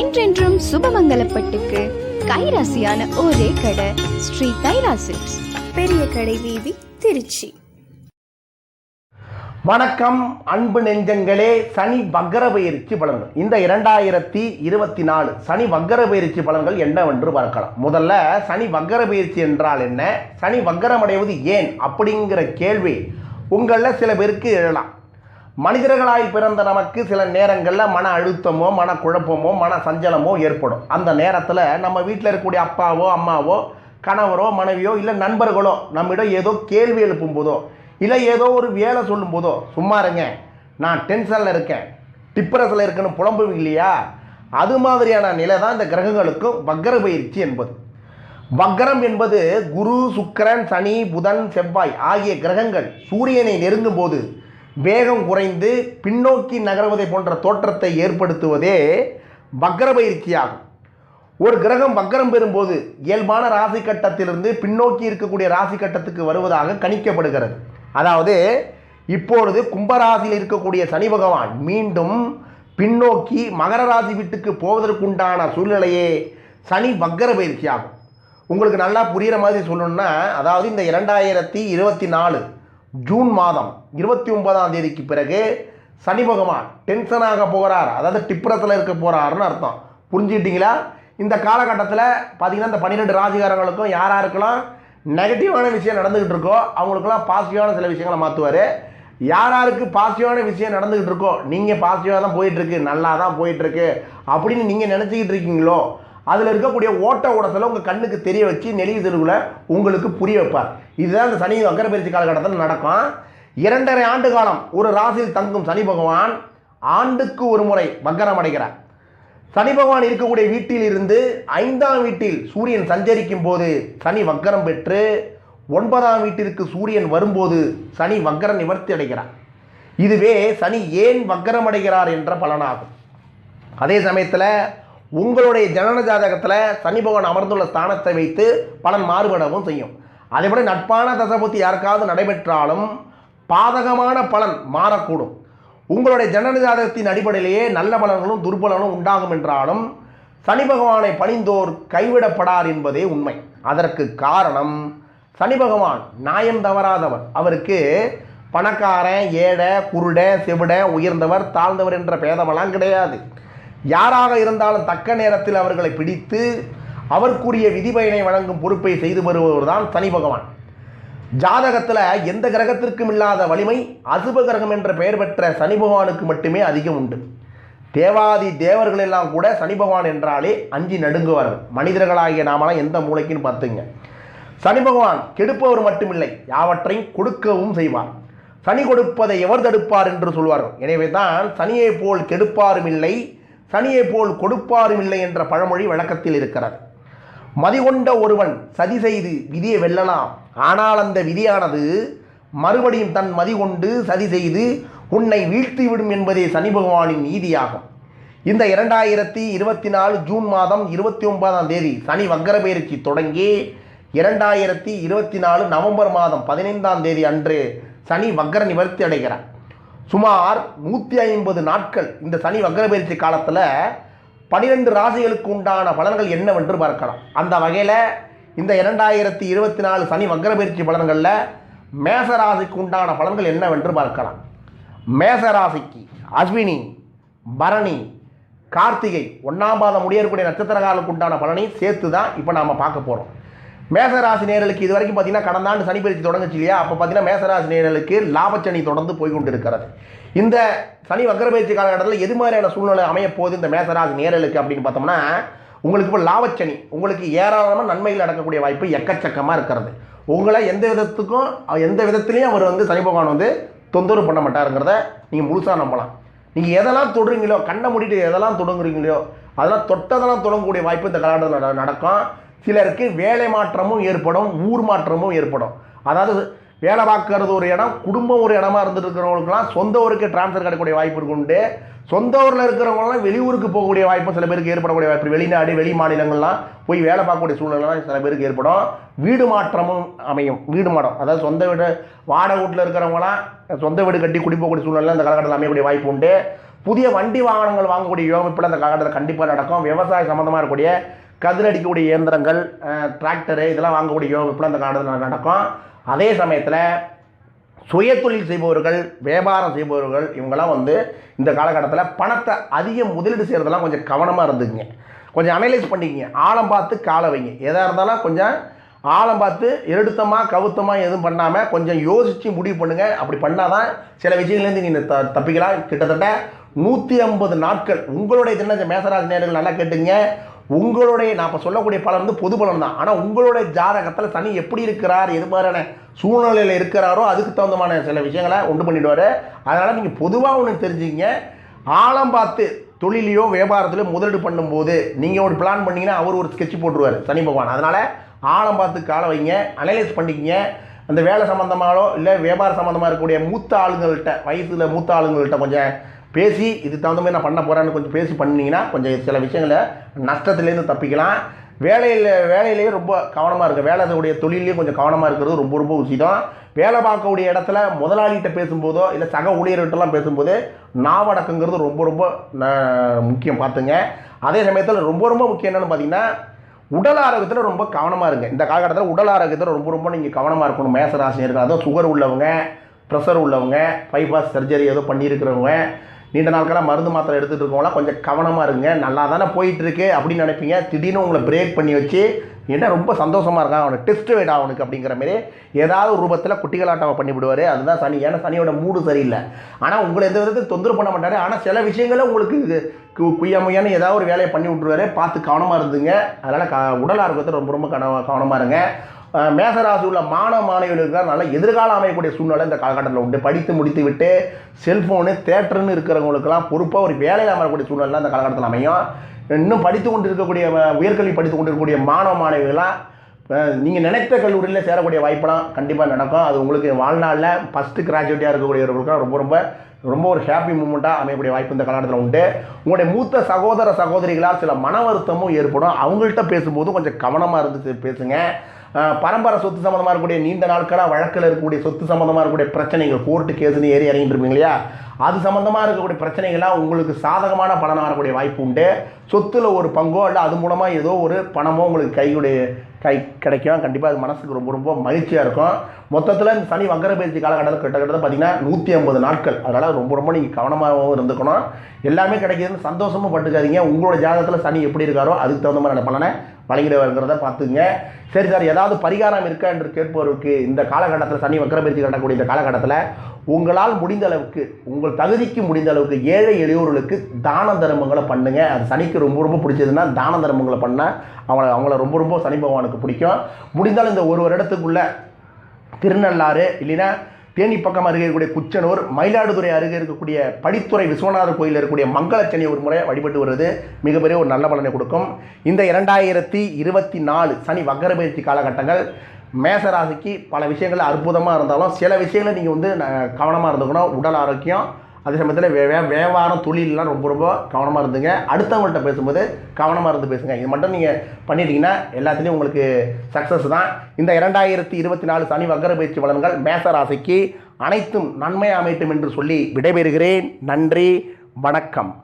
என்றென்றும் சுபமங்கலப்பட்டுக்கு கைராசியான ஒரே கடை ஸ்ரீ கைராசிக்ஸ் பெரிய கடை வீதி திருச்சி. வணக்கம் அன்பு நெஞ்சங்களே சனி வக்கர பயிற்சி பலன்கள். இந்த இரண்டாயிரத்தி இருபத்தி நாலு சனி வக்கர பயிற்சி பலன்கள் என்னவென்று பார்க்கலாம். முதல்ல சனி வக்கர பயிற்சி என்றால் என்ன? சனி வக்கரமடைவது ஏன்? அப்படிங்கிற கேள்வி உங்களில் சில பேருக்கு எழலாம். மனிதர்களாய் பிறந்த நமக்கு சில நேரங்களில் மன அழுத்தமோ மன குழப்பமோ மன சஞ்சலமோ ஏற்படும். அந்த நேரத்தில் நம்ம வீட்டில் இருக்கக்கூடிய அப்பாவோ அம்மாவோ கணவரோ மனைவியோ இல்லை நண்பர்களோ நம்மிடம் ஏதோ கேள்வி எழுப்பும்போதோ இல்லை ஏதோ ஒரு வேலை சொல்லும்போதோ சும்மா இருங்க நான் டென்ஷனில் இருக்கேன் டிப்ரஸில் இருக்கேன்னு புலம்புவீங்க இல்லையா? அது மாதிரியான நிலை தான் இந்த கிரகங்களுக்கும் வக்கர பயிற்சி என்பது. வக்கரம் என்பது குரு சுக்கரன் சனி புதன் செவ்வாய் ஆகிய கிரகங்கள் சூரியனை நெருங்கும் போது வேகம் குறைந்து பின்னோக்கி நகர்வதை போன்ற தோற்றத்தை ஏற்படுத்துவதே வக்கர பயிற்சியாகும் ஒரு கிரகம் வக்கரம் பெறும்போது இயல்பான ராசி கட்டத்திலிருந்து பின்னோக்கி இருக்கக்கூடிய ராசி கட்டத்துக்கு வருவதாக கணிக்கப்படுகிறது. அதாவது இப்பொழுது கும்பராசியில் இருக்கக்கூடிய சனி பகவான் மீண்டும் பின்னோக்கி மகர ராசி வீட்டுக்கு போவதற்குண்டான சூழ்நிலையே சனி வக்கர பயிற்சியாகும் உங்களுக்கு நல்லா புரிகிற மாதிரி சொல்லணும்னா அதாவது இந்த இரண்டாயிரத்தி இருபத்தி நாலு ஜூன் மாதம் இருபத்தி ஒன்பதாம் தேதிக்கு பிறகு சனி பகவான் டென்ஷனாக போகிறார். அதாவது டிப்ரஸில் இருக்க போகிறாருன்னு அர்த்தம். புரிஞ்சுக்கிட்டீங்களா? இந்த காலகட்டத்தில் பார்த்தீங்கன்னா இந்த பன்னிரெண்டு ராஜிகாரங்களுக்கும் யார் யாருக்கெல்லாம் நெகட்டிவான விஷயம் நடந்துக்கிட்டு இருக்கோ அவங்களுக்கெல்லாம் பாசிட்டிவான சில விஷயங்களை மாற்றுவார் யார் யாருக்கு பாசிட்டிவான விஷயம் நடந்துக்கிட்டு இருக்கோ நீங்கள் பாசிட்டிவாக தான் போயிட்டுருக்கு நல்லா தான் போயிட்டுருக்கு அப்படின்னு நீங்கள் நினச்சிக்கிட்டு இருக்கீங்களோ அதில் இருக்கக்கூடிய ஓட்ட ஓடத்தில் உங்கள் கண்ணுக்கு தெரிய வச்சு நெளிவு தெருவில் உங்களுக்கு புரிய வைப்பார். இதுதான் இந்த சனி வக்கர பயிற்சி காலகட்டத்தில் நடக்கும். இரண்டரை ஆண்டு காலம் ஒரு ராசியில் தங்கும் சனி பகவான் ஆண்டுக்கு ஒரு முறை வக்கரம் அடைகிறார். சனி பகவான் இருக்கக்கூடிய வீட்டில் இருந்து ஐந்தாம் வீட்டில் சூரியன் சஞ்சரிக்கும் போது சனி வக்கரம் பெற்று ஒன்பதாம் வீட்டிற்கு சூரியன் வரும்போது சனி வக்கர நிவர்த்தி அடைகிறார். இதுவே சனி ஏன் வக்கரம் அடைகிறார் என்ற பலனாகும். அதே சமயத்தில் உங்களுடைய ஜனன ஜாதகத்தில் சனி பகவான் அமர்ந்துள்ள ஸ்தானத்தை வைத்து பலன் மாறுபடவும் செய்யும். அதேபோல நட்பான தசபுத்தி யாருக்காவது நடைபெற்றாலும் பாதகமான பலன் மாறக்கூடும். உங்களுடைய ஜனன ஜாதகத்தின் அடிப்படையிலேயே நல்ல பலன்களும் துர்பலனும் உண்டாகும் என்றாலும் சனி பகவானை பணிந்தோர் கைவிடப்படார் என்பதே உண்மை. அதற்கு காரணம் சனி பகவான் நியாயம் தவறாதவர். அவருக்கு பணக்காரன் ஏழை குருட செவிட உயர்ந்தவர் தாழ்ந்தவர் என்ற பேதமெல்லாம் கிடையாது. யாராக இருந்தாலும் தக்க நேரத்தில் அவர்களை பிடித்து அவருக்குரிய விதிபயனை வழங்கும் பொறுப்பை செய்து வருபவர் தான் சனி பகவான். ஜாதகத்தில் எந்த கிரகத்திற்கும் இல்லாத வலிமை அசுப கிரகம் என்ற பெயர் பெற்ற சனி பகவானுக்கு மட்டுமே அதிகம் உண்டு. தேவாதி தேவர்கள் எல்லாம் கூட சனி பகவான் என்றாலே அஞ்சி நடுங்குவார்கள். மனிதர்களாகிய நாமெல்லாம் எந்த மூளைக்குன்னு பார்த்துங்க. சனி பகவான் கெடுப்பவர் மட்டுமில்லை யாவற்றையும் கொடுக்கவும் செய்வார். சனி கொடுப்பதை எவர் தடுப்பார் என்று சொல்வார்கள். எனவே தான் சனியை போல் கெடுப்பாரும் இல்லை சனியை போல் கொடுப்பாரும் இல்லை என்ற பழமொழி வழக்கத்தில் இருக்கிறது. மதிகொண்ட ஒருவன் சதி செய்து விதியை வெல்லலாம். ஆனால் அந்த விதியானது மறுபடியும் தன் மதிகொண்டு சதி செய்து உன்னை வீழ்த்திவிடும் என்பதே சனி பகவானின் நீதியாகும். இந்த இரண்டாயிரத்தி இருபத்தி நாலு ஜூன் மாதம் இருபத்தி ஒன்பதாம் தேதி சனி வக்கர பயிற்சி தொடங்கி இரண்டாயிரத்தி இருபத்தி நாலு நவம்பர் மாதம் பதினைந்தாம் தேதி அன்று சனி வக்கர நிவர்த்தி அடைகிறார். சுமார் நூற்றி ஐம்பது நாட்கள் இந்த சனி வக்ரபயிற்சி காலத்தில் பனிரெண்டு ராசிகளுக்கு உண்டான பலன்கள் என்னவென்று பார்க்கலாம். அந்த வகையில் இந்த இரண்டாயிரத்தி இருபத்தி நாலு சனி வக்கர பலன்களில் மேச ராசிக்கு உண்டான பலன்கள் என்னவென்று பார்க்கலாம். மேச ராசிக்கு அஸ்வினி பரணி கார்த்திகை ஒன்றாம் பாதம் முடியக்கூடிய நட்சத்திரகாலுக்கு உண்டான பலனை சேர்த்து தான் இப்போ நாம் பார்க்க போகிறோம் மேசராசி நேர்களுக்கு இது வரைக்கும் பார்த்தீங்கன்னா கடந்த ஆண்டு சனி பயிற்சி தொடங்குச்சு இல்லையா? அப்போ பார்த்தீங்கன்னா மேசராசி நேர்களுக்கு லாபச்சனி தொடர்ந்து போய் கொண்டிருக்கிறது இந்த சனி வக்கர பயிற்சி காலகட்டத்தில் எது மாதிரியான சூழ்நிலை அமைய போகுது இந்த மேசராசி நேர்களுக்கு அப்படின்னு பார்த்தோம்னா உங்களுக்கு இப்போ லாபச்சனி உங்களுக்கு ஏராளமாக நன்மைகள் நடக்கக்கூடிய வாய்ப்பு எக்கச்சக்கமாக இருக்கிறது. உங்களை எந்த விதத்துக்கும் எந்த விதத்துலையும் அவர் வந்து சனி பகவான் வந்து தொந்தரவு பண்ண மாட்டாருங்கிறத நீங்கள் முழுசாக நம்பலாம். நீங்கள் எதெல்லாம் தொடுறீங்களோ கண்ணை மூடிட்டு எதெல்லாம் தொடங்குறீங்களோ அதெல்லாம் தொட்டதெல்லாம் தொடங்கக்கூடிய வாய்ப்பு இந்த காலகட்டத்தில் நடக்கும். சிலருக்கு வேலை மாற்றமும் ஏற்படும் ஊர் மாற்றமும் ஏற்படும். அதாவது வேலை பார்க்கறது ஒரு இடம் குடும்பம் ஒரு இடமா இருந்துட்டு இருக்கிறவங்களுக்குலாம் சொந்த ஊருக்கு டிரான்ஸ்ஃபர் கிடைக்கக்கூடிய வாய்ப்பு இருக்கு உண்டு. சொந்த ஊரில் இருக்கிறவங்களாம் வெளியூருக்கு போகக்கூடிய வாய்ப்பும் சில பேருக்கு ஏற்படக்கூடிய வாய்ப்பு வெளிநாடு வெளி மாநிலங்கள்லாம் போய் வேலை பார்க்கக்கூடிய சூழ்நிலைலாம் சில பேருக்கு ஏற்படும். வீடு மாற்றமும் அமையும். வீடு மாடம் அதாவது சொந்த வீடு வாடகை வீட்டில் இருக்கிறவங்களாம் சொந்த வீடு கட்டி குடி போகக்கூடிய சூழ்நிலை இந்த காலகட்டத்தில் அமையக்கூடிய வாய்ப்பு உண்டு. புதிய வண்டி வாகனங்கள் வாங்கக்கூடிய யோகம் இப்போ அந்த காலகட்டத்தில் கண்டிப்பாக நடக்கும். விவசாய சம்மந்தமாக இருக்கக்கூடிய கதிரடிக்கக்கூடிய இயந்திரங்கள் டிராக்டரு இதெல்லாம் வாங்கக்கூடிய யோகம் இப்போ அந்த காலத்தில் நடக்கும். அதே சமயத்தில் சுயதொழில் செய்பவர்கள் வியாபாரம் செய்பவர்கள் இவங்கெல்லாம் வந்து இந்த காலகட்டத்தில் பணத்தை அதிகம் முதலீடு செய்கிறதெல்லாம் கொஞ்சம் கவனமாக இருந்துக்குங்க. கொஞ்சம் அனலைஸ் பண்ணிக்கங்க. ஆழம் பார்த்து காலை வைங்க. எதாக இருந்தாலும் கொஞ்சம் ஆழம் பார்த்து எடுத்தமாக கவுத்தமாக எதுவும் பண்ணாமல் கொஞ்சம் யோசித்து முடிவு பண்ணுங்கள் அப்படி பண்ணால் தான் சில விஷயங்கள்லேருந்து நீங்கள் த தப்பிக்கலாம். கிட்டத்தட்ட நூற்றி ஐம்பது நாட்கள் உங்களுடைய சின்ன மேசராசி நேர்கள் நல்லா கேட்டுங்க உங்களுடைய நான் இப்போ சொல்லக்கூடிய பலன் வந்து பொது பலன் தான் ஆனால் உங்களுடைய ஜாதகத்தில் சனி எப்படி இருக்கிறார் எது மாதிரியான சூழ்நிலையில் இருக்கிறாரோ அதுக்கு தகுந்தமான சில விஷயங்களை உண்டு பண்ணிடுவார். அதனால் நீங்கள் பொதுவாக ஒன்று தெரிஞ்சுங்க ஆழம் பார்த்து தொழிலையோ வியாபாரத்திலையோ முதலீடு பண்ணும்போது நீங்கள் ஒரு பிளான் பண்ணிங்கன்னா அவர் ஒரு ஸ்கெட்ச் போட்டுருவார் சனி பகவான். அதனால் ஆழம் பார்த்து காலை வைங்க அனலைஸ் பண்ணிக்கங்க. அந்த வேலை சம்மந்தமாகலோ இல்லை வியாபார சம்மந்தமாக இருக்கக்கூடிய மூத்த ஆளுங்கள்கிட்ட வயசில் மூத்த ஆளுங்கள்கிட்ட கொஞ்சம் பேசி இது தகுந்த மாதிரி நான் பண்ண போகிறேன்னு கொஞ்சம் பேசி பண்ணிங்கன்னா கொஞ்சம் சில விஷயங்களை நஷ்டத்துலேருந்து தப்பிக்கலாம். வேலையில் வேலையிலேயே ரொம்ப கவனமாக இருக்குது வேலை செய்யக்கூடிய தொழிலையும் கொஞ்சம் கவனமாக இருக்கிறது ரொம்ப ரொம்ப உசிதம். வேலை பார்க்கக்கூடிய இடத்துல முதலாளிகிட்ட பேசும்போதோ இல்லை சக ஊழியர்கிட்டலாம் பேசும்போது நாவடக்குங்கிறது ரொம்ப ரொம்ப ந- முக்கியம் பார்த்துங்க. அதே சமயத்தில் ரொம்ப ரொம்ப முக்கியம் என்னென்னு பார்த்தீங்கன்னா உடல் ஆரோக்கியத்தில் ரொம்ப கவனமாக இருங்க. இந்த காலகட்டத்தில் உடல் ஆரோக்கியத்தில் ரொம்ப ரொம்ப நீங்கள் கவனமாக இருக்கணும். மேசராசினியர்கள் அதுவும் சுகர் உள்ளவங்க ப்ரெஷர் உள்ளவங்க பைபாஸ் சர்ஜரி ஏதோ பண்ணியிருக்கிறவங்க நீண்ட நாட்களாக மருந்து மாத்திரை எடுத்துகிட்டு இருக்கவங்களாம் கொஞ்சம் கவனமாக இருங்க. நல்லா தானே போயிட்டுருக்கு அப்படின்னு நினைப்பீங்க. திடீர்னு உங்களை பிரேக் பண்ணி வச்சு என்ன ரொம்ப சந்தோஷமாக இருக்கான் அவனுக்கு டெஸ்ட் வேடா அவனுக்கு அப்படிங்கிற மாதிரி ஏதாவது ஒரு ரூபத்தில் குட்டிகளாட்டாவை பண்ணிவிடுவார். அதுதான் சனி. ஏன்னா சனியோட மூடு சரியில்லை. ஆனால் உங்களை எந்த விதத்தையும் தொந்தரவு பண்ண மாட்டார். ஆனால் சில விஷயங்களை உங்களுக்கு கு- குய்யாமையான ஏதாவது ஒரு வேலையை பண்ணி விட்ருவாரு பார்த்து கவனமாக இருந்துங்க. அதனால் க உடல் ஆரோக்கியத்தை ரொம்ப ரொம்ப கவன கவனமாக இருங்க. மேசராசி உள்ள மாணவ மாணவிகளுக்கு நல்ல எதிர்காலம் அமையக்கூடிய சூழ்நிலை இந்த காலகட்டத்தில் உண்டு. படித்து முடித்து விட்டு செல்ஃபோனு தேட்டர்னு இருக்கிறவங்களுக்கெல்லாம் பொறுப்பாக ஒரு வேலையில் அமரக்கூடிய சூழ்நிலை இந்த காலகட்டத்தில் அமையும். இன்னும் படித்து கொண்டு இருக்கக்கூடிய உயர்கல்வி படித்து கொண்டு இருக்கக்கூடிய மாணவ மாணவிகளாம் நீங்கள் நினைத்த கல்லூரியில் சேரக்கூடிய வாய்ப்பெல்லாம் கண்டிப்பாக நடக்கும். அது உங்களுக்கு வாழ்நாளில் ஃபஸ்ட்டு கிராஜுவேட்டியாக இருக்கக்கூடியவர்களுக்கு ரொம்ப ரொம்ப ரொம்ப ஒரு ஹாப்பி மூமெண்ட்டாக அமையக்கூடிய வாய்ப்பு இந்த காலகட்டத்தில் உண்டு. உங்களுடைய மூத்த சகோதர சகோதரிகளால் சில மன வருத்தமும் ஏற்படும். அவங்கள்ட்ட பேசும்போது கொஞ்சம் கவனமாக இருந்து பேசுங்க. பரம்பரை சொத்து சம்மந்தமாக இருக்கக்கூடிய நீண்ட நாட்களாக வழக்கில் இருக்கக்கூடிய சொத்து சம்மந்தமாக இருக்கக்கூடிய பிரச்சனைகள் கோர்ட்டு கேஸுன்னு ஏறி இறங்கிட்டு இருப்பீங்க இல்லையா? அது சம்மந்தமாக இருக்கக்கூடிய பிரச்சனைகள்லாம் உங்களுக்கு சாதகமான பலனாக வரக்கூடிய வாய்ப்பு உண்டு. சொத்துல ஒரு பங்கோ இல்லை அது மூலமாக ஏதோ ஒரு பணமோ உங்களுக்கு கையுடைய கை கிடைக்கும். கண்டிப்பாக அது மனசுக்கு ரொம்ப ரொம்ப மகிழ்ச்சியாக இருக்கும். மொத்தத்தில் இந்த சனி வக்கர பயிற்சி காலகட்டத்தில் கிட்டத்தட்ட பார்த்தீங்கன்னா நூற்றி ஐம்பது நாட்கள். அதனால் ரொம்ப ரொம்ப நீங்கள் கவனமாகவும் இருந்துக்கணும். எல்லாமே கிடைக்கிதுன்னு சந்தோஷமும் பட்டுக்காதீங்க. உங்களோட ஜாதகத்தில் சனி எப்படி இருக்காரோ அதுக்கு தகுந்த மாதிரியான பலனை வழங்கிடுவாருங்கிறத பார்த்துங்க. சரி சார் ஏதாவது பரிகாரம் இருக்கா என்று கேட்பவருக்கு இந்த காலகட்டத்தில் சனி வக்கர கட்டக்கூடிய இந்த காலகட்டத்தில் உங்களால் முடிந்த அளவுக்கு உங்கள் தகுதிக்கு முடிந்த அளவுக்கு ஏழை எளியோர்களுக்கு தான தர்மங்களை பண்ணுங்க. அது சனிக்கு ரொம்ப ரொம்ப பிடிச்சதுன்னா தான தர்மங்களை பண்ணால் அவங்கள அவங்கள ரொம்ப ரொம்ப சனி பகவானுக்கு பிடிக்கும். முடிந்தாலும் இந்த ஒரு வருடத்துக்குள்ள திருநள்ளாறு இல்லைன்னா தேனி பக்கம் அருகே இருக்கக்கூடிய குச்சனூர் மயிலாடுதுறை அருகே இருக்கக்கூடிய படித்துறை விஸ்வநாதர் கோயிலில் இருக்கக்கூடிய மங்களச்சனி ஒரு முறை வழிபட்டு வருவது மிகப்பெரிய ஒரு நல்ல பலனை கொடுக்கும். இந்த இரண்டாயிரத்தி இருபத்தி நாலு சனி வக்கர பயிற்சி காலகட்டங்கள் மேசராசிக்கு பல விஷயங்கள் அற்புதமாக இருந்தாலும் சில விஷயங்களை நீங்கள் வந்து கவனமாக இருந்துக்கணும். உடல் ஆரோக்கியம் அதே சமயத்தில் வே வியாபாரம் தொழிலெலாம் ரொம்ப ரொம்ப கவனமாக இருந்துங்க. அடுத்தவங்கள்ட்ட பேசும்போது கவனமாக இருந்து பேசுங்க. இது மட்டும் நீங்கள் பண்ணிட்டீங்கன்னா எல்லாத்துலேயும் உங்களுக்கு சக்ஸஸ் தான். இந்த இரண்டாயிரத்தி இருபத்தி நாலு சனி வக்கர பயிற்சி பலன்கள் மேச ராசிக்கு அனைத்தும் நன்மை அமையட்டும் என்று சொல்லி விடைபெறுகிறேன். நன்றி வணக்கம்.